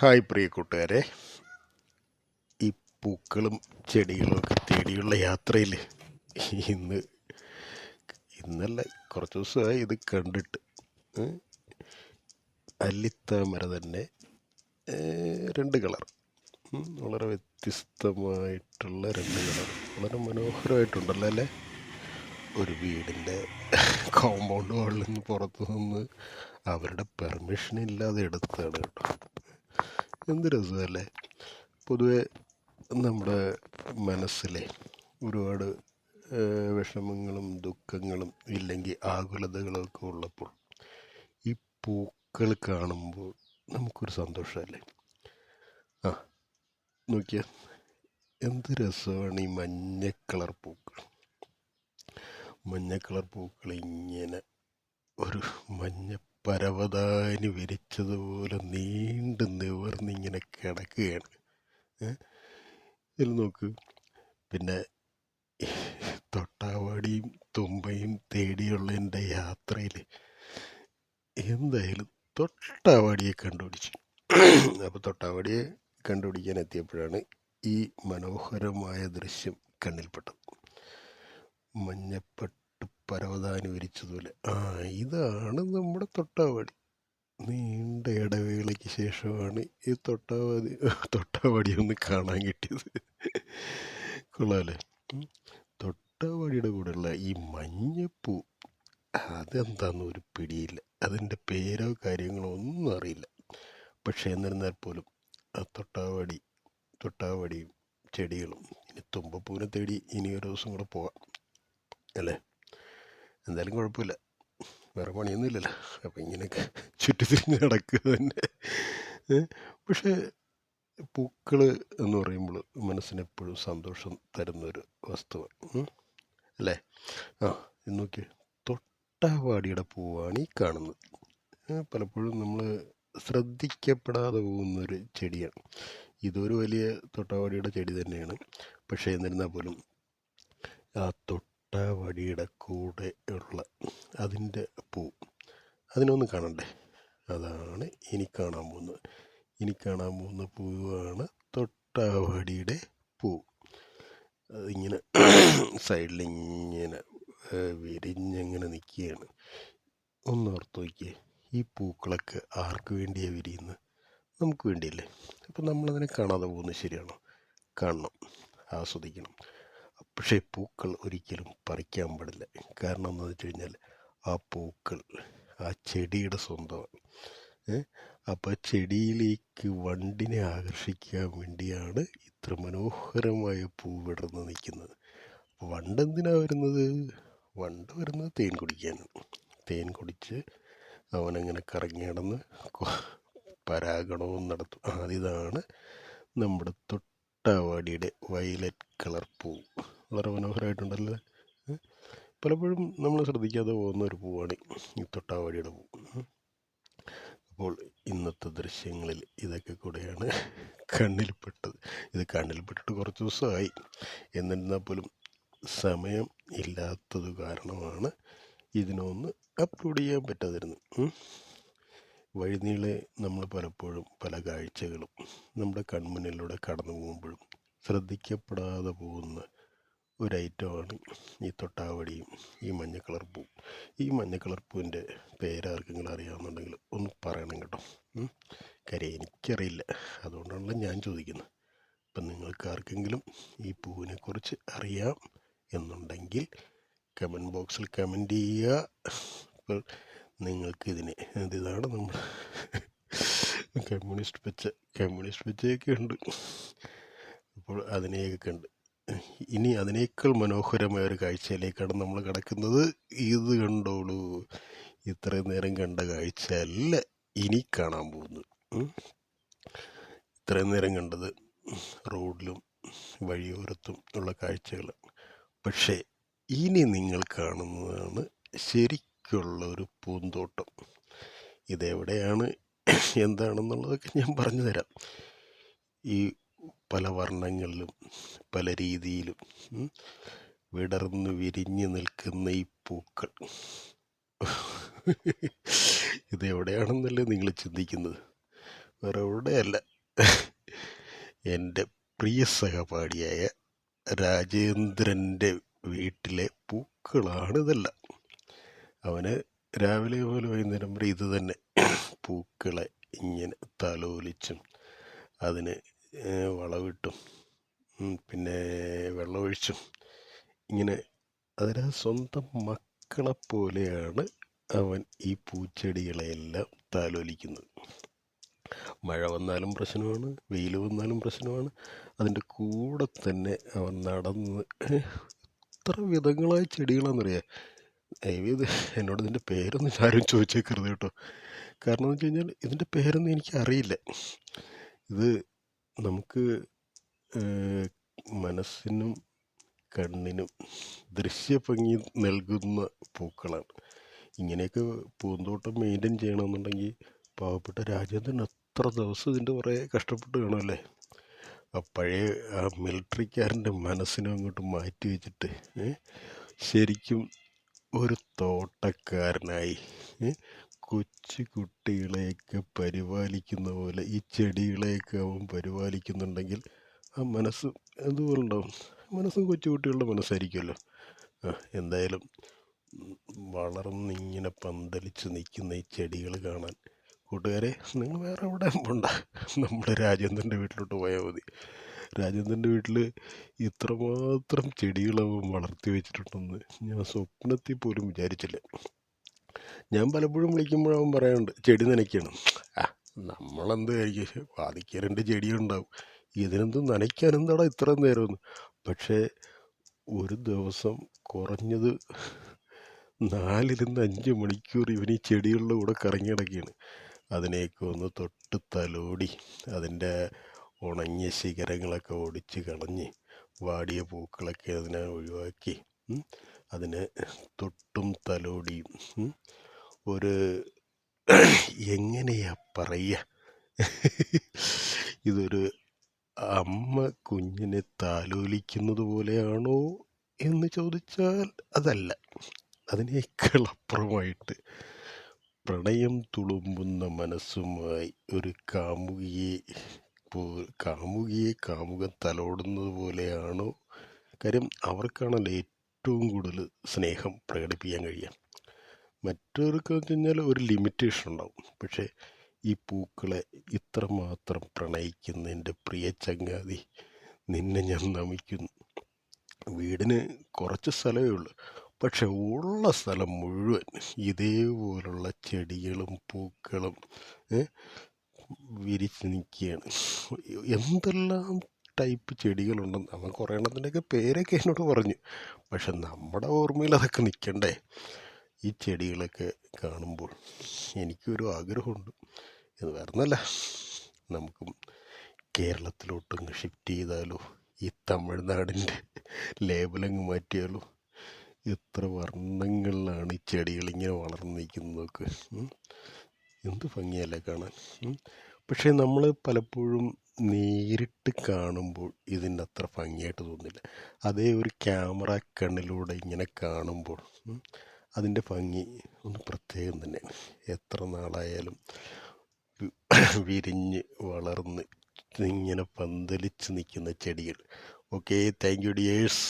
Hi പ്രിയ കൂട്ടുകാരെ. ഈ പൂക്കളും ചെടികളും ഒക്കെ തേടിയുള്ള യാത്രയിൽ ഇന്ന് ഇന്നല്ല കുറച്ച് ദിവസമായി ഇത് കണ്ടിട്ട്? അല്ലിത്താമര തന്നെ രണ്ട് കളർ. വളരെ വ്യത്യസ്തമായിട്ടുള്ള രണ്ട് കളർ. വളരെ മനോഹരമായിട്ടുണ്ടല്ലോ അല്ലേ? ഒരു വീടിന്റെ കോമ്പൗണ്ട് വാളിൽ നിന്ന് പുറത്തു നിന്ന് അവരുടെ പെർമിഷൻ ഇല്ലാതെ എടുത്താണ് കേട്ടോ. എന്ത് രസമല്ലേ? പൊതുവെ നമ്മുടെ മനസ്സിലെ ഒരുപാട് വിഷമങ്ങളും ദുഃഖങ്ങളും ഇല്ലെങ്കിൽ ആകുലതകളും ഒക്കെ ഉള്ളപ്പോൾ ഈ പൂക്കൾ കാണുമ്പോൾ നമുക്കൊരു സന്തോഷമല്ലേ? ആ നോക്കിയ. എന്ത് രസമാണ് ഈ മഞ്ഞ കളർ പൂക്കൾ. മഞ്ഞ കളർ പൂക്കൾ ഇങ്ങനെ ഒരു മഞ്ഞ പരവതാനി വിരിച്ചതുപോലെ നീണ്ടു നിവർന്നിങ്ങനെ കിടക്കുകയാണ്? ഇതിൽ നോക്ക്. പിന്നെ തൊട്ടാവാടിയും തുമ്പയും തേടിയുള്ള എന്റെ യാത്രയിൽ എന്തായാലും തൊട്ടാവാടിയെ കണ്ടുപിടിച്ചു. അപ്പോൾ തൊട്ടാവാടിയെ കണ്ടുപിടിക്കാൻ എത്തിയപ്പോഴാണ് ഈ മനോഹരമായ ദൃശ്യം കണ്ണിൽപ്പെട്ടത്. മഞ്ഞപ്പട്ട് പരവതാനി വിരിച്ചതുപോലെ ആ ഇതാണ് നമ്മുടെ തൊട്ടാവാടി. നീണ്ട ഇടവേളയ്ക്ക് ശേഷമാണ് ഈ തൊട്ടാവാടി തൊട്ടാവാടി ഒന്ന് കാണാൻ കിട്ടിയത്. കൊള്ളാമല്ലേ. തൊട്ടാവാടിയുടെ കൂടെയുള്ള ഈ മഞ്ഞപ്പൂ അതെന്താന്ന് ഒരു പിടിയില്ല. അതിന്റെ പേരോ കാര്യങ്ങളോ ഒന്നും അറിയില്ല. പക്ഷേ എന്നിരുന്നാൽ പോലും ആ തൊട്ടാവാടി തൊട്ടാവാടിയും ചെടികളും ഇനി തുമ്പപ്പൂവിനെ തേടി ഇനി ഒരു ദിവസം കൂടെ പോവാം. അല്ലേ? എന്തായാലും കുഴപ്പമില്ല. വേറെ പണിയൊന്നുമില്ലല്ലോ. അപ്പം ഇങ്ങനെയൊക്കെ ചുറ്റിത്തിരിഞ്ഞ് നടക്കുക തന്നെ? പക്ഷേ പൂക്കൾ എന്ന് പറയുമ്പോൾ മനസ്സിന് എപ്പോഴും സന്തോഷം തരുന്നൊരു വസ്തുവാണ്. അല്ലേ? ആ നോക്കി തൊട്ടാവാടിയുടെ പൂവാണ് ഈ കാണുന്നത്. പലപ്പോഴും നമ്മൾ ശ്രദ്ധിക്കപ്പെടാതെ പോകുന്നൊരു ചെടിയാണ്. ഇതൊരു വലിയ തൊട്ടാവാടിയുടെ ചെടി തന്നെയാണ്. പക്ഷേ എന്നിരുന്നാൽ പോലും ആ തൊട്ടാവടിയുടെ കൂടെ ഉള്ള അതിന്റെ പൂ. അതിനൊന്ന് കാണണ്ടേ? അതാണ് ഇനി കാണാൻ പോകുന്നത്. ഇനി കാണാൻ പോകുന്ന പൂവാണ് തൊട്ടാവടിയുടെ പൂ. അതിങ്ങനെ ഏഹ്, വിരിഞ്ഞങ്ങനെ നിൽക്കുകയാണ്. ഒന്ന് ഓർത്ത് നോക്കിയേ ഈ പൂക്കളൊക്കെ ആർക്ക് വേണ്ടിയാണ് വിരിയുന്നത് നമുക്ക് വേണ്ടിയല്ലേ? അപ്പം നമ്മളതിനെ കാണാതെ പോകുന്നത് ശരിയാണോ? കാണണം. ആസ്വദിക്കണം. പക്ഷേ പൂക്കൾ ഒരിക്കലും പറിക്കാൻ പാടില്ല. കാരണം എന്താണെന്ന് വെച്ച് കഴിഞ്ഞാൽ ആ പൂക്കൾ ആ ചെടിയുടെ സ്വന്തമാണ് അപ്പോൾ ചെടിയിലേക്ക് വണ്ടിനെ ആകർഷിക്കാൻ വേണ്ടിയാണ് ഇത്ര മനോഹരമായ പൂ വിടർന്ന് നിൽക്കുന്നത്. വണ്ട് എന്തിനാ വരുന്നത്? വണ്ട് വരുന്നത് തേൻ കുടിക്കാനാണ്. തേൻ കുടിച്ച് അവനങ്ങനെ കറങ്ങി നടന്ന് പരാഗണവും നടത്തും. ആദ്യതാണ് നമ്മുടെ തൊട്ടാവാടിയുടെ വയലറ്റ് കളർ പൂ. വളരെ മനോഹരമായിട്ടുണ്ടല്ലേ? പലപ്പോഴും നമ്മൾ ശ്രദ്ധിക്കാതെ പോകുന്ന ഒരു പൂവാണ് ഈ തൊട്ടാവാടിയുടെ പൂ. അപ്പോൾ ഇന്നത്തെ ദൃശ്യങ്ങളിൽ ഇതൊക്കെ കൂടെയാണ് കണ്ണിൽപ്പെട്ടത്. ഇത് കണ്ണിൽപ്പെട്ടിട്ട് കുറച്ച് ദിവസമായി. എന്നിരുന്നാൽ പോലും സമയം ഇല്ലാത്തത് കാരണമാണ് ഇതിനൊന്ന് അപ്ലോഡ് ചെയ്യാൻ പറ്റാതിരുന്നത്. വഴിനീളെ നമ്മൾ പലപ്പോഴും പല കാഴ്ചകളും നമ്മുടെ കൺമുന്നിലൂടെ കടന്നു പോകുമ്പോഴും ശ്രദ്ധിക്കപ്പെടാതെ പോകുന്ന ഒരു ഐറ്റമാണ് ഈ തൊട്ടാവടിയും ഈ മഞ്ഞ കളർ പൂ. ഈ മഞ്ഞ കളർ പൂവിന്റെ പേരാർക്കെങ്കിലും അറിയാമെന്നുണ്ടെങ്കിൽ ഒന്ന് പറയണം കേട്ടോ. കാര്യം എനിക്കറിയില്ല. അതുകൊണ്ടാണല്ലോ ഞാൻ ചോദിക്കുന്നത്. അപ്പം നിങ്ങൾക്ക് ആർക്കെങ്കിലും ഈ പൂവിനെക്കുറിച്ച് അറിയാം എന്നുണ്ടെങ്കിൽ കമന്റ് ബോക്സിൽ കമന്റ് ചെയ്യുക. അപ്പോൾ നിങ്ങൾക്കിതിനെ ഇതാണ് നമ്മൾ കമ്മ്യൂണിസ്റ്റ് പച്ച കമ്മ്യൂണിസ്റ്റ് പച്ചയൊക്കെ ഉണ്ട് അപ്പോൾ അതിനെയൊക്കെ കണ്ട് ഇനി അതിനേക്കാൾ മനോഹരമായ ഒരു കാഴ്ചയിലേക്കാണ് നമ്മൾ കിടക്കുന്നത്. ഇത് കണ്ടോളൂ. ഇത്രയും നേരം കണ്ട കാഴ്ച അല്ല ഇനി കാണാൻ പോകുന്നു. ഇത്രയും നേരം കണ്ടത് റോഡിലും വഴിയോരത്തും ഉള്ള കാഴ്ചകൾ. പക്ഷേ ഇനി നിങ്ങൾ കാണുന്നതാണ് ശരിക്കുള്ള ഒരു പൂന്തോട്ടം. ഇതെവിടെയാണ്? എന്താണെന്നുള്ളതൊക്കെ ഞാൻ പറഞ്ഞു തരാം ഈ പല വർണങ്ങളിലും പല രീതിയിലും വിടർന്ന് വിരിഞ്ഞ് നിൽക്കുന്ന ഈ പൂക്കൾ. ഇതെവിടെയാണെന്നല്ലേ നിങ്ങൾ ചിന്തിക്കുന്നത്? വേറെ എവിടെയല്ല. എന്റെ പ്രിയ സഹപാഠിയായ രാജേന്ദ്രന്റെ വീട്ടിലെ പൂക്കളാണ് ഇതെല്ലാം. അവന് രാവിലെ പോലെ വൈകുന്നേരം ഇത് തന്നെ. പൂക്കളെ ഇങ്ങനെ തലോലിച്ചും അതിന് വളമിട്ടും ഉം, പിന്നെ വെള്ളമൊഴിച്ചും ഇങ്ങനെ അതിന് സ്വന്തം മക്കളെപ്പോലെയാണ് അവൻ ഈ പൂച്ചെടികളെയെല്ലാം താലോലിക്കുന്നത്. മഴ വന്നാലും പ്രശ്നമാണ് വെയിൽ വന്നാലും പ്രശ്നമാണ്. അതിന്റെ കൂടെ തന്നെ അവൻ നടന്ന് എത്ര വിധങ്ങളായ ചെടികളാണെന്നറിയാം ദയവീത് എന്നോട് ഇതിന്റെ പേരൊന്നും ആരും ചോദിച്ചേക്കരുത് കേട്ടോ. കാരണം എന്ന് വെച്ച് കഴിഞ്ഞാൽ ഇതിന്റെ പേരൊന്നും എനിക്കറിയില്ല. ഇത് നമുക്ക് മനസ്സിനും കണ്ണിനും ദൃശ്യഭംഗി നൽകുന്ന പൂക്കളാണ്. ഇങ്ങനെയൊക്കെ പൂന്തോട്ടം മെയിന്റെയിൻ ചെയ്യണമെന്നുണ്ടെങ്കിൽ പാവപ്പെട്ട രാജേന്ദ്രൻ എത്ര ദിവസം ഇതിന്റെ പുറകെ കഷ്ടപ്പെട്ട് കാണുമല്ലേ ആ പഴയ ആ മിലിറ്ററിക്കാരന്റെ മനസ്സിനെ അങ്ങോട്ട് മാറ്റി വെച്ചിട്ട് ശരിക്കും ഒരു തോട്ടക്കാരനായി കൊച്ചു കുട്ടികളെയൊക്കെ പരിപാലിക്കുന്ന പോലെ ഈ ചെടികളെയൊക്കെ അവൻ പരിപാലിക്കുന്നുണ്ടെങ്കിൽ ആ മനസ്സ് എന്തുപോലെ ഉണ്ടാവും മനസ്സും കൊച്ചു കുട്ടികളുടെ മനസ്സായിരിക്കുമല്ലോ. ആ എന്തായാലും വളർന്നിങ്ങനെ പന്തലിച്ച് നിൽക്കുന്ന ഈ ചെടികൾ കാണാൻ കൂട്ടുകാരെ നിങ്ങൾ വേറെ എവിടെ പോണ്ട. നമ്മുടെ രാജേന്ദ്രന്റെ വീട്ടിലോട്ട് പോയാൽ മതി. രാജേന്ദ്രന്റെ വീട്ടിൽ ഇത്രമാത്രം ചെടികളവൻ വളർത്തി വെച്ചിട്ടുണ്ടെന്ന് ഞാൻ സ്വപ്നത്തിൽ പോലും വിചാരിച്ചില്ല. ഞാൻ പലപ്പോഴും വിളിക്കുമ്പോൾ അവൻ പറയാറുണ്ട് ചെടി നനയ്ക്കണം. ആ നമ്മളെന്ത് കഴിക്കും വാദിക്കാൻ രണ്ട് ചെടിയുണ്ടാവും ഇതിനെന്ത് നനയ്ക്കാൻ എന്താടാ ഇത്ര നേരമെന്ന്? പക്ഷേ ഒരു ദിവസം കുറഞ്ഞത് നാലിരുന്ന് അഞ്ച് മണിക്കൂർ ഇവൻ ഈ ചെടികളുടെ കൂടെ കറങ്ങി കിടക്കുകയാണ് അതിനെയൊക്കെ ഒന്ന് തൊട്ട് തലോടി അതിന്റെ ഉണങ്ങിയ ശിഖരങ്ങളൊക്കെ ഒടിച്ച് കളഞ്ഞ് വാടിയ പൂക്കളൊക്കെ അതിനെ ഒഴിവാക്കി അതിനെ തൊട്ടും തലോടിയും ഒരു എങ്ങനെയാ പറയുക? ഇതൊരു അമ്മ കുഞ്ഞിനെ താലോലിക്കുന്നത് പോലെയാണോ എന്ന് ചോദിച്ചാൽ അതല്ല. അതിനേക്കാൾ അപ്പുറമായിട്ട് പ്രണയം തുളുമ്പുന്ന മനസ്സുമായി ഒരു കാമുകിയെ പോ കാമുകിയെ കാമുകൻ തലോടുന്നത് പോലെയാണോ? കാര്യം അവർക്കാണല്ലോ ഏറ്റവും കൂടുതൽ സ്നേഹം പ്രകടിപ്പിക്കാൻ കഴിയുക മറ്റവർക്ക് വെച്ച് കഴിഞ്ഞാൽ ഒരു ലിമിറ്റേഷൻ ഉണ്ടാവും. പക്ഷേ ഈ പൂക്കളെ ഇത്രമാത്രം പ്രണയിക്കുന്ന എന്റെ പ്രിയ ചങ്ങാതി നിന്നെ ഞാൻ നമിക്കുന്നു. വീടിന് കുറച്ച് സ്ഥലമേ ഉള്ളൂ. പക്ഷെ ഉള്ള സ്ഥലം മുഴുവൻ ഇതേപോലുള്ള ചെടികളും പൂക്കളും വിരിച്ച് നിൽക്കുകയാണ്. എന്തെല്ലാം ടൈപ്പ് ചെടികളുണ്ടെന്ന്. അവൻ കുറേ എണ്ണത്തിന്റെയൊക്കെ പേരൊക്കെ എന്നോട് പറഞ്ഞു. പക്ഷെ നമ്മുടെ ഓർമ്മയിൽ അതൊക്കെ നിൽക്കണ്ടേ? ഈ ചെടികളൊക്കെ കാണുമ്പോൾ എനിക്കൊരു ആഗ്രഹമുണ്ട്. ഇത് വേറൊന്നല്ല. നമുക്കും കേരളത്തിലോട്ടൊന്ന് ഷിഫ്റ്റ് ചെയ്താലോ? ഈ തമിഴ്നാടിന്റെ ലേബലങ്ങ് മാറ്റിയാലോ? എത്ര വർണങ്ങളിലാണ് ഈ ചെടികളിങ്ങനെ വളർന്നു നിൽക്കുന്നതൊക്കെ. എന്ത് ഭംഗിയല്ലേ കാണാൻ. പക്ഷേ നമ്മൾ പലപ്പോഴും നേരിട്ട് കാണുമ്പോൾ ഇതിന്റെ അത്ര ഭംഗിയായിട്ട് തോന്നില്ല അതേ ഒരു ക്യാമറ കണ്ണിലൂടെ ഇങ്ങനെ കാണുമ്പോൾ അതിന്റെ ഭംഗി ഒന്ന് പ്രത്യേകം തന്നെയാണ് എത്ര നാളായാലും വിരിഞ്ഞ് വളർന്ന് ഇങ്ങനെ പന്തലിച്ച് നിൽക്കുന്ന ചെടികൾ. Okay thank you dears.